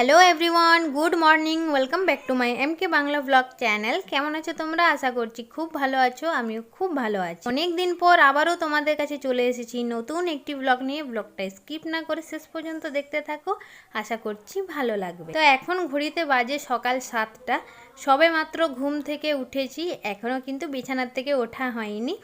Hello everyone good morning welcome back to my M K Bangla blog channel কেমন আছো তোমরা? আশা করছি খুব ভালো আছো, আমিও খুব ভালো আছি। অনেক দিন পর আবারও তোমাদের কাছে চলে এসেছি নতুন একটি ব্লগ নিয়ে। ব্লগটা স্কিপ না করে শেষ পর্যন্ত দেখতে থাকো, আশা করছি ভালো লাগবে। তো এখন ঘড়িতে বাজে সকাল সাতটা, সবে মাত্র ঘুম থেকে উঠেছি এখনও কিন্তু বিছানার থেকে ওঠা হয়নি।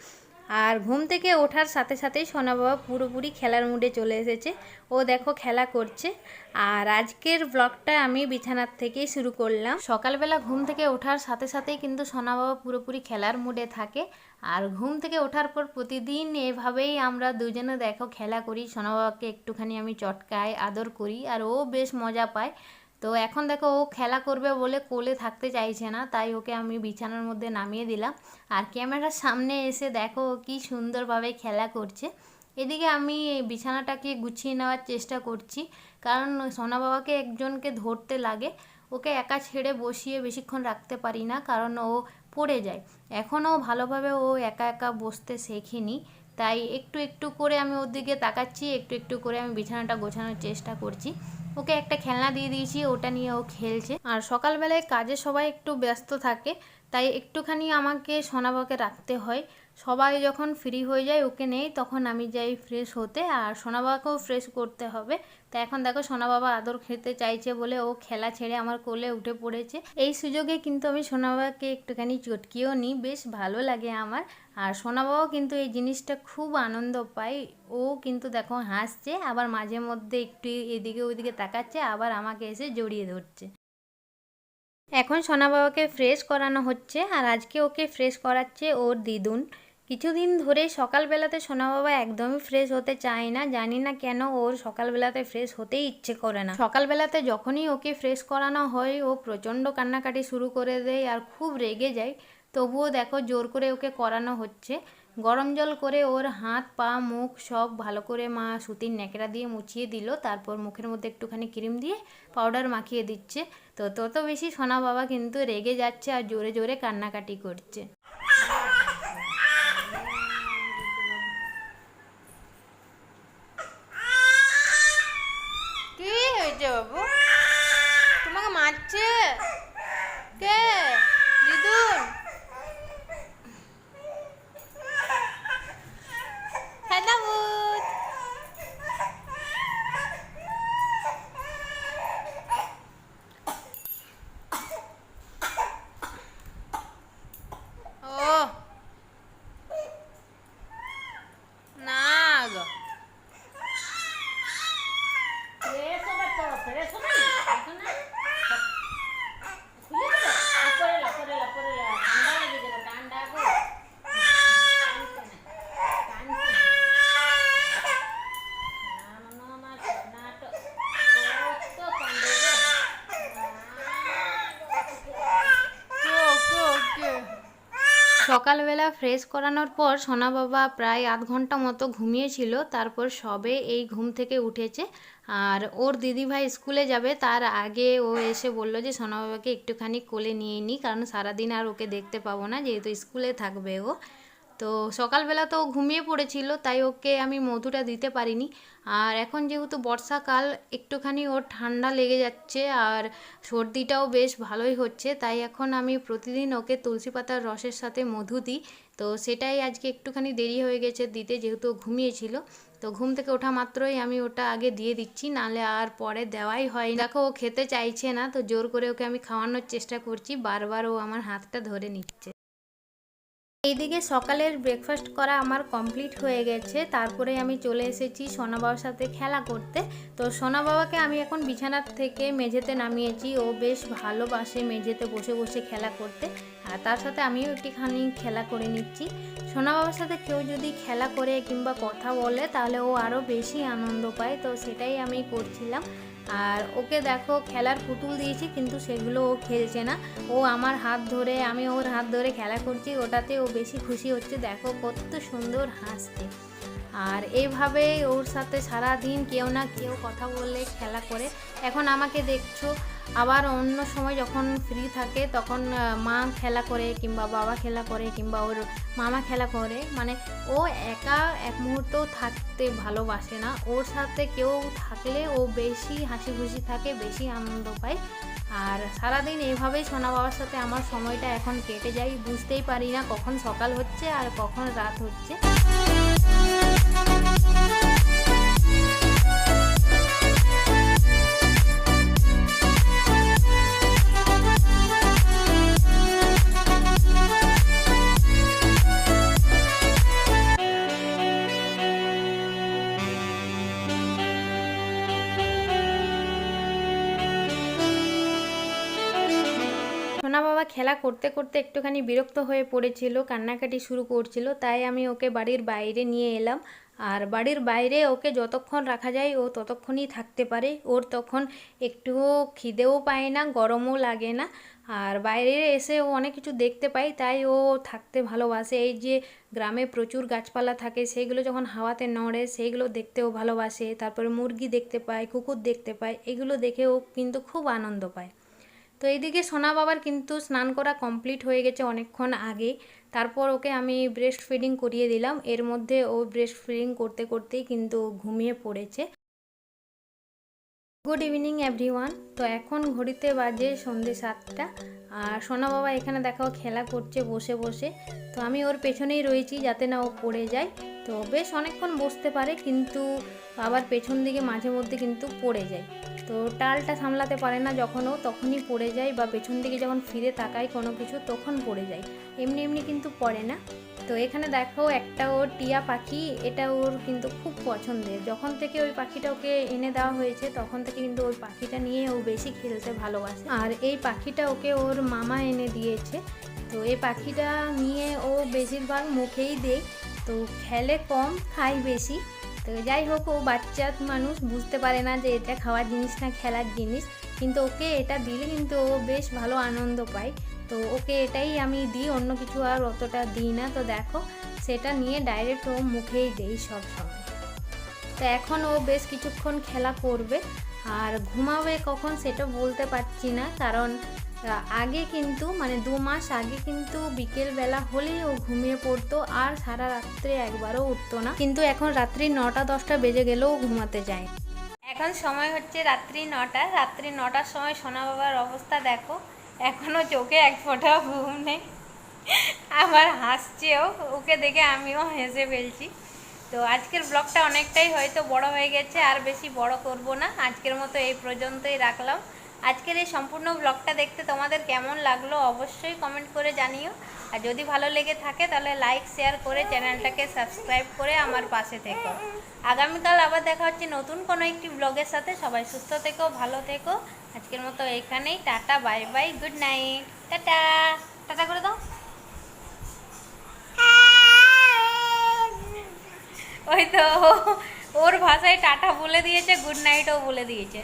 আর ঘুম থেকে ওঠার সাথে সাথেই সোনা বাবা পুরোপুরি খেলার মুডে চলে এসেছে। ও দেখো খেলা করছে। আর আজকের ব্লগটা আমি বিছানার থেকেই শুরু করলাম। সকালবেলা ঘুম থেকে ওঠার সাথে সাথেই কিন্তু সোনা বাবা পুরোপুরি খেলার মুডে থাকে। আর ঘুম থেকে ওঠার পর প্রতিদিন এভাবেই আমরা দুজনে দেখো খেলা করি। সোনা বাবাকে একটুখানি আমি চটকাই, আদর করি। আর ও বেশ মজা পায়। তো এখন দেখো ও খেলা করবে বলে কোলে থাকতে চাইছে না, তাই ওকে আমি বিছানার মধ্যে নামিয়ে দিলাম। আর ক্যামেরার সামনে এসে দেখো কি সুন্দরভাবে খেলা করছে। এদিকে আমি বিছানাটাকে গুছিয়ে নেওয়ার চেষ্টা করছি, কারণ সোনা বাবাকে একজনকে ধরতে লাগে। ওকে একা ছেড়ে বসিয়ে বেশিক্ষণ রাখতে পারি না, কারণ ও পড়ে যায়। এখনও ভালোভাবে ও একা একা বসতে শেখেনি, তাই একটু একটু করে আমি ওর দিকে তাকাচ্ছি, একটু একটু করে আমি বিছানাটা গোছানোর চেষ্টা করছি। ওকে একটা খেলনা দিয়ে দিয়েছি, ওটা নিয়ে ও খেলছে। আর সকালবেলায় কাজে সবাই একটু ব্যস্ত থাকে তাই একটুখানি আমাকে সোনাবাকে রাখতে হয়। সবাই যখন ফ্রি হয়ে যায়, ওকে নেই তখন আমি যাই ফ্রেশ হতে। আর সোনাবাকেও ফ্রেশ করতে হবে। তা এখন দেখো সোনা বাবা আদর খেতে চাইছে বলে ও খেলা ছেড়ে আমার কোলে উঠে পড়েছে। এই সুযোগে কিন্তু আমি সোনা বাবাকে একটুখানি চটকিও নিই। বেশ ভালো লাগে আমার। আর সোনা বাবাও কিন্তু এই জিনিসটা খুব আনন্দ পায়। ও কিন্তু দেখো হাসছে, আবার মাঝে মধ্যে একটু এদিকে ওইদিকে তাকাচ্ছে, আবার আমাকে এসে জড়িয়ে ধরছে। এখন সোনা বাবাকে ফ্রেশ করানো হচ্ছে আর আজকে ওকে ফ্রেশ করাচ্ছে ওর দিদুন। কিছুদিন ধরে সকালবেলাতে সোনা বাবা একদমই ফ্রেশ হতে চায় না, জানি না কেন ওর সকালবেলাতে ফ্রেশ হতেই ইচ্ছে করে না। সকালবেলাতে যখনই ওকে ফ্রেশ করানো হয়, ও প্রচণ্ড কান্নাকাটি শুরু করে দেয় আর খুব রেগে যায়। তবুও দেখো জোর করে ওকে করানো হচ্ছে। গরম জল করে ওর হাত, পা, মুখ সব ভালো করে মা সুতির ন্যাকড়া দিয়ে মুছিয়ে দিল। তারপর মুখের মধ্যে একটুখানি ক্রিম দিয়ে পাউডার মাখিয়ে দিচ্ছে। তো তত বেশি সোনা বাবা কিন্তু রেগে যাচ্ছে আর জোরে জোরে কান্নাকাটি করছে। কি হয়েছে বাবু? তোমাকে মারছে? কে? সকালবেলা ফ্রেশ করানোর পর সোনা বাবা প্রায় আধ ঘণ্টা মতো ঘুমিয়েছিল। তারপর সবে এই ঘুম থেকে উঠেছে। আর ওর দিদিভাই স্কুলে যাবে, তার আগে ও এসে বলল যে, সোনা বাবাকে একটুখানি কোলে নিয়ে নিই কারণ সারাদিন আর ওকে দেখতে পাবো না, যেহেতু স্কুলে থাকবে ও। তো সকালবেলা তো ঘুমিয়ে পড়েছিল, তাই ওকে আমি মধুটা দিতে পারিনি। আর এখন যেহেতু বর্ষাকাল, একটুখানি ওর ঠান্ডা লেগে যাচ্ছে আর সর্দিটাও বেশ ভালোই হচ্ছে, তাই এখন আমি প্রতিদিন ওকে তুলসী পাতার রসের সাথে মধু দিই। তো সেটাই আজকে একটুখানি দেরি হয়ে গেছে দিতে, যেহেতু ঘুমিয়েছিল। তো ঘুম থেকে ওঠা মাত্রই আমি ওটা আগে দিয়ে দিচ্ছি, নালে আর পরে দেওয়াই হয়। দেখো, ও খেতে চাইছে না, তো জোর করে ওকে আমি খাওয়ানোর চেষ্টা করছি, বারবার ও আমার হাতটা ধরে নিচ্ছে। এইদিকে সকালের ব্রেকফাস্ট করা আমার কমপ্লিট হয়ে গেছে। তারপরে আমি চলে এসেছি সোনা বাবার সাথে খেলা করতে। তো সোনা বাবাকে আমি এখন বিছানার থেকে মেঝেতে নামিয়েছি। ও বেশ ভালোবাসে মেঝেতে বসে বসে খেলা করতে। আর তার সাথে আমিও একটুখানি খেলা করে নিচ্ছি। সোনা বাবার সাথে কেউ যদি খেলা করে কিংবা কথা বলে, তাহলে ও আরও বেশি আনন্দ পায়। তো সেটাই আমি করছিলাম। আর ওকে দেখো খেলার পুতুল দিয়েছি, কিন্তু সেগুলো ও খেলছে না। ও আমার হাত ধরে, আমি ওর হাত ধরে খেলা করছি, ওটাতে ও বেশি খুশি হচ্ছে। দেখো কত সুন্দর হাসছে। আর এইভাবে ওর সাথে সারা দিন কেউ না কেউ কথা বললে খেলা করে। এখন আমাকে দেখছ আবার অন্য সময় যখন ফ্রি থাকে তখন মা খেলা করে কিংবা বাবা খেলা করে কিংবা ওর মামা খেলা করে মানে ও একা এক মুহূর্ত থাকতে ভালোবাসে না। ওর সাথে কেউ থাকলে ও বেশি হাসি খুশি থাকে, বেশি আনন্দ পায়। আর সারাদিন এইভাবেই সোনা বাবার সাথে আমার সময়টা এখন কেটে যায়, বুঝতেই পারি না কখন সকাল হচ্ছে আর কখন রাত হচ্ছে। খেলা করতে করতে একটুখানি বিরক্ত হয়ে পড়েছিল, কান্নাকাটি শুরু করছিল, তাই আমি ওকে বাড়ির বাইরে নিয়ে এলাম। আর বাড়ির বাইরে ওকে যতক্ষণ রাখা যায় ও ততক্ষণই থাকতে পারে। ওর তখন একটুও খিদেও পায় না, গরমও লাগে না। আর বাইরে এসে ও অনেক কিছু দেখতে পায়, তাই ও থাকতে ভালোবাসে। এই যে গ্রামে প্রচুর গাছপালা থাকে, সেইগুলো যখন হাওয়াতে নড়ে, সেইগুলো দেখতেও ভালোবাসে। তারপরে মুরগি দেখতে পায়, কুকুর দেখতে পায়, এগুলো দেখে ও কিন্তু খুব আনন্দ পায়। তো এইদিকে সোনা বাবার কিন্তু স্নান করা কমপ্লিট হয়ে গেছে অনেকক্ষণ আগে। তারপর ওকে আমি ব্রেস্ট ফিডিং করিয়ে দিলাম। এর মধ্যে ও ব্রেস্ট ফিডিং করতে করতেই কিন্তু ঘুমিয়ে পড়েছে। গুড ইভিনিং এভরিওয়ান তো এখন ঘড়িতে বাজে সন্ধে সাতটা। আর সোনা বাবা এখানে দেখাও খেলা করছে বসে বসে। তো আমি ওর পেছনেই রয়েছি যাতে না ও পড়ে যায়। তো বেশ অনেকক্ষণ বসতে পারে কিন্তু আবার পেছন দিকে মাঝে মধ্যে কিন্তু পড়ে যায়। তো টালটা সামলাতে পারে না যখন ও তখনই পড়ে যায় বা পেছন দিকে যখন ফিরে তাকায় কোনো কিছু, তখন পড়ে যায়। এমনি এমনি কিন্তু পড়ে না। তো এখানে দেখো একটা ওর টিয়া পাখি, এটা ওর কিন্তু খুব পছন্দের। যখন থেকে ওই পাখিটা ওকে এনে দেওয়া হয়েছে, তখন থেকে কিন্তু ওই পাখিটা নিয়ে ও বেশি খেলতে ভালোবাসে। আর এই পাখিটা ওকে ওর মামা এনে দিয়েছে। তো এই পাখিটা নিয়ে ও বেশিরভাগ মুখেই দেয়। তো খেলে কম, খায় বেশি। তো যাই হোক, ও বাচ্চা মানুষ বুঝতে পারে না যে এটা খাওয়ার জিনিস না, খেলার জিনিস। কিন্তু ওকে এটা দিলে কিন্তু ও বেশ ভালো আনন্দ পায়। তো ওকে এটাই আমি দিই, অন্য কিছু আর অতটা দিই না। তো দেখো, সেটা নিয়ে ডাইরেক্ট ও মুখেই দেই সব সময়। তো এখন ও বেশ কিছুক্ষণ খেলা করবে। আর ঘুমাবে কখন সেটা বলতে পারছি না, কারণ আগে কিন্তু মানে দু মাস আগে কিন্তু বিকেল বেলা হলেই ও ঘুমিয়ে পড়তো আর সারা রাত্রে একবারও উঠতো না। কিন্তু এখন রাত্রি নটা, দশটা বেজে গেলেও ঘুমাতে যায়। এখন সময় হচ্ছে রাত্রি নটা। রাত্রি নটার সময় সোনা বাবার অবস্থা দেখো। এখনও চোখে এক ফোঁটা ঘুম নেই। আবার হাসছেও। ওকে দেখে আমিও হেসে ফেলছি। তো আজকের ব্লগটা অনেকটাই হয়তো বড় হয়ে গেছে, আর বেশি বড় করব না। আজকের মতো এই পর্যন্তই রাখলাম। আজকের এই সম্পূর্ণ ব্লগটা দেখতে তোমাদের কেমন লাগল অবশ্যই কমেন্ট করে জানিও। আর যদি ভালো লেগে থাকে তাহলে লাইক শেয়ার করে চ্যানেলটাকে সাবস্ক্রাইব করে আমার পাশে থেকো। আগামীকাল আবার দেখা হচ্ছে নতুন কোনো একটি ব্লগের সাথে। সবাই সুস্থ থেকো, ভালো থেকো। আজকের মতো এখানেই, tata bye bye good night tata tata করে দাও। ওই তো, ওর ভাষায় টাটা বলে দিয়েছে গুড নাইটও বলে দিয়েছে।